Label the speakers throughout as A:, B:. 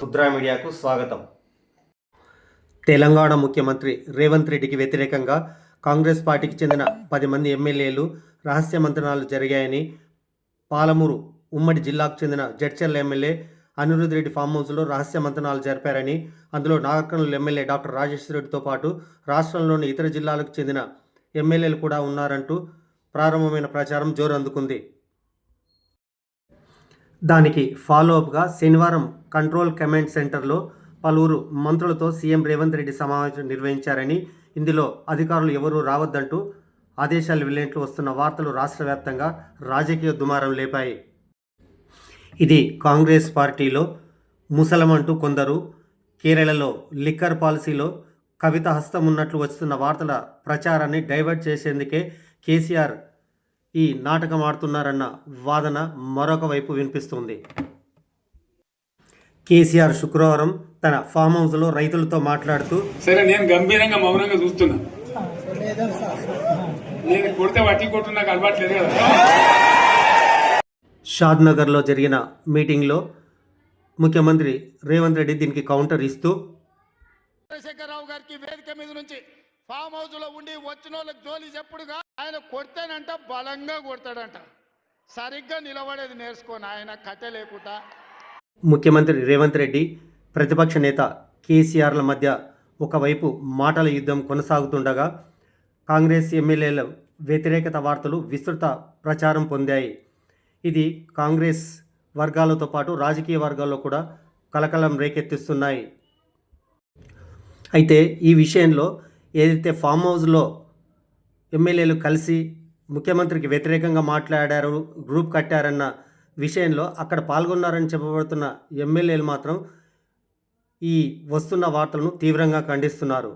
A: ముద్రా మీడియాకు స్వాగతం. తెలంగాణ ముఖ్యమంత్రి రేవంత్ రెడ్డికి వ్యతిరేకంగా కాంగ్రెస్ పార్టీకి చెందిన పది మంది ఎమ్మెల్యేలు రహస్య మంత్రణాలు జరిగాయని పాలమూరు ఉమ్మడి జిల్లాకు చెందిన జడ్చర్ల ఎమ్మెల్యే అనిరుద్ రెడ్డి ఫామ్ హౌస్లో రహస్య మంత్రణాలు జరిపారని అందులో నాగర్కర్నూలు ఎమ్మెల్యే డాక్టర్ రాజేశ్వర రెడ్డితో పాటు రాష్ట్రంలోని ఇతర జిల్లాలకు చెందిన ఎమ్మెల్యేలు కూడా ఉన్నారంటూ ప్రారంభమైన ప్రచారం జోరు అందుకుంది దానికి ఫాలో అప్గా శనివారం కంట్రోల్ కమాండ్ సెంటర్లో పలువురు మంత్రులతో సీఎం రేవంత్ రెడ్డి సమావేశం నిర్వహించారని ఇందులో అధికారులు ఎవరూ రావద్దంటూ ఆదేశాలు వెళ్ళినట్లు వస్తున్న వార్తలు రాష్ట్ర వ్యాప్తంగా రాజకీయ దుమారం లేపాయి. ఇది కాంగ్రెస్ పార్టీలో ముసలమంటూ కొందరు కేరళలో లిక్కర్ పాలసీలో కవిత హస్తం ఉన్నట్లు వస్తున్న వార్తల ప్రచారాన్ని డైవర్ట్ చేసేందుకే కేసీఆర్ ఈ నాటకం ఆడుతున్నారన్న వాదన మరొక వైపు వినిపిస్తుంది. కేసీఆర్ శుక్రవారం తన ఫామ్ హౌస్లో రైతులతో మాట్లాడుతూ
B: సరే నేను గంభీరంగా మౌనంగా చూస్తున్నా. నేను కొడితే వట్టి కొట్టు నాకు అలవాట్లేదు కదా.
A: షాద్ నగర్లో జరిగిన మీటింగ్లో ముఖ్యమంత్రి రేవంత్ రెడ్డి దీనికి కౌంటర్ ఇస్తూ
C: చంద్రశేఖరరావు గారికి వేదిక మీద నుంచి ఫామ్ హౌస్లో ఉండి వచ్చిన వాళ్ళకి జోలి చెప్పుడుగా ఆయన కొడతానంట బలంగా కొడతాడంట. సరిగ్గా నిలబడేది నేర్చుకోను ఆయన కథ లేకుండా.
A: ముఖ్యమంత్రి రేవంత్ రెడ్డి ప్రతిపక్ష నేత కేసీఆర్ల మధ్య ఒకవైపు మాటల యుద్ధం కొనసాగుతుండగా కాంగ్రెస్ ఎమ్మెల్యేల వ్యతిరేకత వార్తలు విస్తృత ప్రచారం పొందాయి. ఇది కాంగ్రెస్ వర్గాలతో పాటు రాజకీయ వర్గాల్లో కూడా కలకలం రేకెత్తిస్తున్నాయి. అయితే ఈ విషయంలో ఏదైతే ఫామ్ హౌస్లో ఎమ్మెల్యేలు కలిసి ముఖ్యమంత్రికి వ్యతిరేకంగా మాట్లాడారు గ్రూప్ కట్టారన్న విషయంలో అక్కడ పాల్గొన్నారని చెప్పబడుతున్న ఎమ్మెల్యేలు మాత్రం ఈ వస్తున్న వార్తలను తీవ్రంగా ఖండిస్తున్నారు.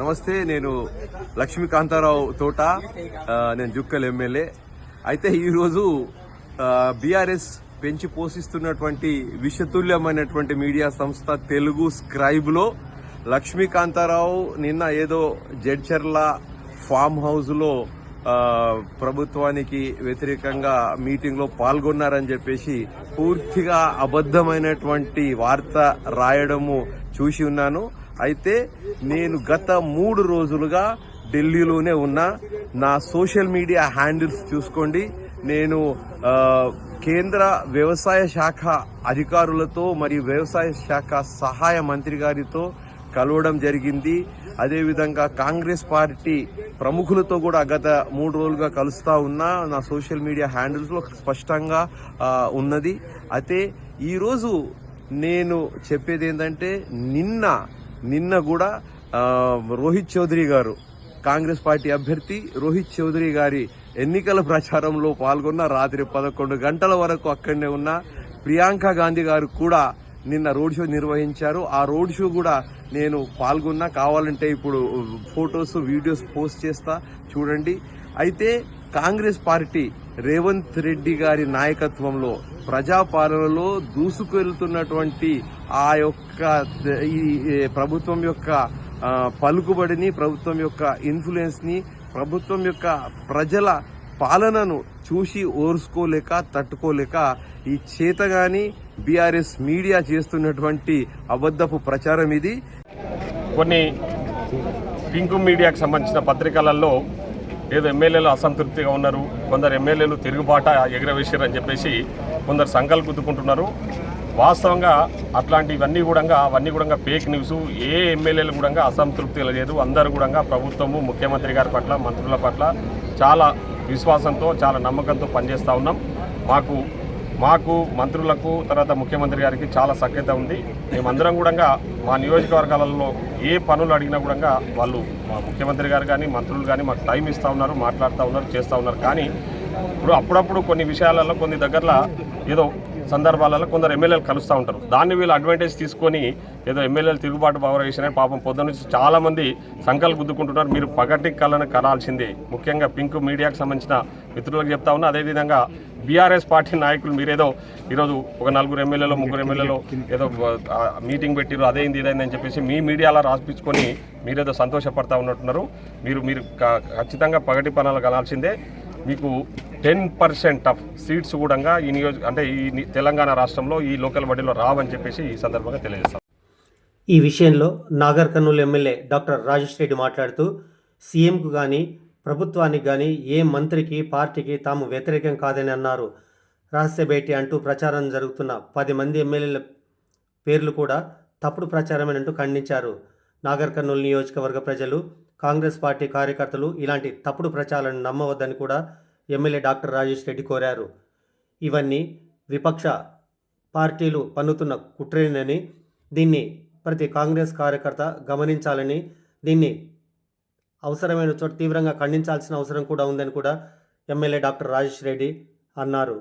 D: నమస్తే నేను లక్ష్మీకాంతారావు తోట నేను జుక్కల్ ఎమ్మెల్యే. అయితే ఈరోజు బీఆర్ఎస్ పెంచి పోషిస్తున్నటువంటి విషతుల్యమైనటువంటి మీడియా సంస్థ తెలుగు స్క్రైబ్లో లక్ష్మీకాంతారావు నిన్న ఏదో జడ్చర్ల ఫామ్ హౌస్లో ప్రభుత్వానికి వ్యతిరేకంగా మీటింగ్లో పాల్గొన్నారని చెప్పేసి పూర్తిగా అబద్ధమైనటువంటి వార్త రాయడము చూసి ఉన్నాను. అయితే నేను గత మూడు రోజులుగా ఢిల్లీలోనే ఉన్నా. నా సోషల్ మీడియా హ్యాండిల్స్ చూసుకోండి. నేను కేంద్ర వ్యవసాయ శాఖ అధికారులతో మరియు వ్యవసాయ శాఖ సహాయ మంత్రి గారితో కలవడం జరిగింది. అదేవిధంగా కాంగ్రెస్ పార్టీ ప్రముఖులతో కూడా గత మూడు రోజులుగా కలుస్తూ ఉన్నా నా సోషల్ మీడియా హ్యాండిల్స్లో స్పష్టంగా ఉన్నది. అయితే ఈరోజు నేను చెప్పేది ఏంటంటే నిన్న నిన్న కూడా రోహిత్ చౌదరి గారు కాంగ్రెస్ పార్టీ అభ్యర్థి రోహిత్ చౌదరి గారి ఎన్నికల ప్రచారంలో పాల్గొన్న రాత్రి పదకొండు గంటల వరకు అక్కడనే ఉన్న ప్రియాంక గాంధీ గారు కూడా నిన్న రోడ్ షో నిర్వహించారు. ఆ రోడ్ షో కూడా నేను పాల్గొన్నా. కావాలంటే ఇప్పుడు ఫొటోస్ వీడియోస్ పోస్ట్ చేస్తా. చూడండి. అయితే కాంగ్రెస్ పార్టీ రేవంత్ రెడ్డి గారి నాయకత్వంలో ప్రజాపాలనలో దూసుకెళ్తున్నటువంటి ఆ యొక్క ఈ ప్రభుత్వం యొక్క పలుకుబడిని ప్రభుత్వం యొక్క ఇన్ఫ్లుయెన్స్ని ప్రభుత్వం యొక్క ప్రజల పాలనను చూసి ఓర్చుకోలేక తట్టుకోలేక ఈ చేతగాని బీఆర్ఎస్ మీడియా చేస్తున్నటువంటి అబద్ధపు ప్రచారం ఇది.
E: కొన్ని పింకు మీడియాకు సంబంధించిన పత్రికలలో ఏదో ఎమ్మెల్యేలు అసంతృప్తిగా ఉన్నారు కొందరు ఎమ్మెల్యేలు తిరుగుబాట ఎగరవేశారని చెప్పేసి కొందరు సంఘాలు గుద్దుకుంటున్నారు. వాస్తవంగా అట్లాంటివన్నీ కూడా అవన్నీ కూడా ఫేక్ న్యూస్ ఏ ఎమ్మెల్యేలు కూడా అసంతృప్తి లేదు. అందరూ కూడా ప్రభుత్వము ముఖ్యమంత్రి గారి పట్ల మంత్రుల పట్ల చాలా విశ్వాసంతో చాలా నమ్మకంతో పనిచేస్తూ ఉన్నాం. మాకు మాకు మంత్రులకు తర్వాత ముఖ్యమంత్రి గారికి చాలా సఖ్యత ఉంది. మేమందరం కూడా మా నియోజకవర్గాలలో ఏ పనులు అడిగినా కూడా వాళ్ళు మా ముఖ్యమంత్రి గారు కానీ మంత్రులు కానీ మాకు టైం ఇస్తూ ఉన్నారు మాట్లాడుతూ ఉన్నారు చేస్తూ ఉన్నారు. కానీ ఇప్పుడు అప్పుడప్పుడు కొన్ని విషయాలలో కొన్ని దగ్గరలో ఏదో సందర్భాలలో కొందరు ఎమ్మెల్యేలు కలుస్తూ ఉంటారు. దాన్ని వీళ్ళు అడ్వాంటేజ్ తీసుకొని ఏదో ఎమ్మెల్యేలు తిరుగుబాటు పవర్ వేసినాయి పాపం పొద్దున్న నుంచి చాలామంది సంకలు గుద్దుకుంటున్నారు. మీరు పగటి కళ్ళను కనాల్సిందే. ముఖ్యంగా పింక్ మీడియాకు సంబంధించిన మిత్రులకు చెప్తా ఉన్నా అదేవిధంగా బీఆర్ఎస్ పార్టీ నాయకులు మీరేదో ఈరోజు ఒక నలుగురు ఎమ్మెల్యేలో ముగ్గురు ఎమ్మెల్యేలో ఏదో మీటింగ్ పెట్టిరు అదేంది ఇదైంది అని చెప్పేసి మీ మీడియాలో రాసిపించుకొని మీరేదో సంతోషపడతా ఉన్నట్టున్నారు. మీరు మీరు ఖచ్చితంగా పగటి పనులు కనాల్సిందే. మీకు టెన్ పర్సెంట్ ఆఫ్ సీట్స్ కూడా ఈ నియోజక అంటే ఈ తెలంగాణ రాష్ట్రంలో ఈ లోకల్ బడిలో రావని చెప్పేసి ఈ సందర్భంగా తెలియజేస్తాం.
A: ఈ విషయంలో నాగర్ కర్నూలు ఎమ్మెల్యే డాక్టర్ రాజేష్ రెడ్డి మాట్లాడుతూ సీఎంకు కానీ ప్రభుత్వానికి కానీ ఏ మంత్రికి పార్టీకి తాము వ్యతిరేకం కాదని అన్నారు. రహస్య భేటీ అంటూ ప్రచారం జరుగుతున్న పది మంది ఎమ్మెల్యేల పేర్లు కూడా తప్పుడు ప్రచారమేనంటూ ఖండించారు. నాగర్ కర్నూలు నియోజకవర్గ ప్రజలు కాంగ్రెస్ పార్టీ కార్యకర్తలు ఇలాంటి తప్పుడు ప్రచారాలను నమ్మవద్దని కూడా ఎమ్మెల్యే డాక్టర్ రాజేష్ రెడ్డి కోరారు. ఇవన్నీ విపక్ష పార్టీలు పన్నుతున్న కుట్రేనని దీన్ని ప్రతి కాంగ్రెస్ కార్యకర్త గమనించాలని దీన్ని అవసరమైన చోట తీవ్రంగా ఖండించాల్సిన అవసరం కూడా ఉందని కూడా ఎమ్మెల్యే డాక్టర్ రాజేష్ రెడ్డి అన్నారు.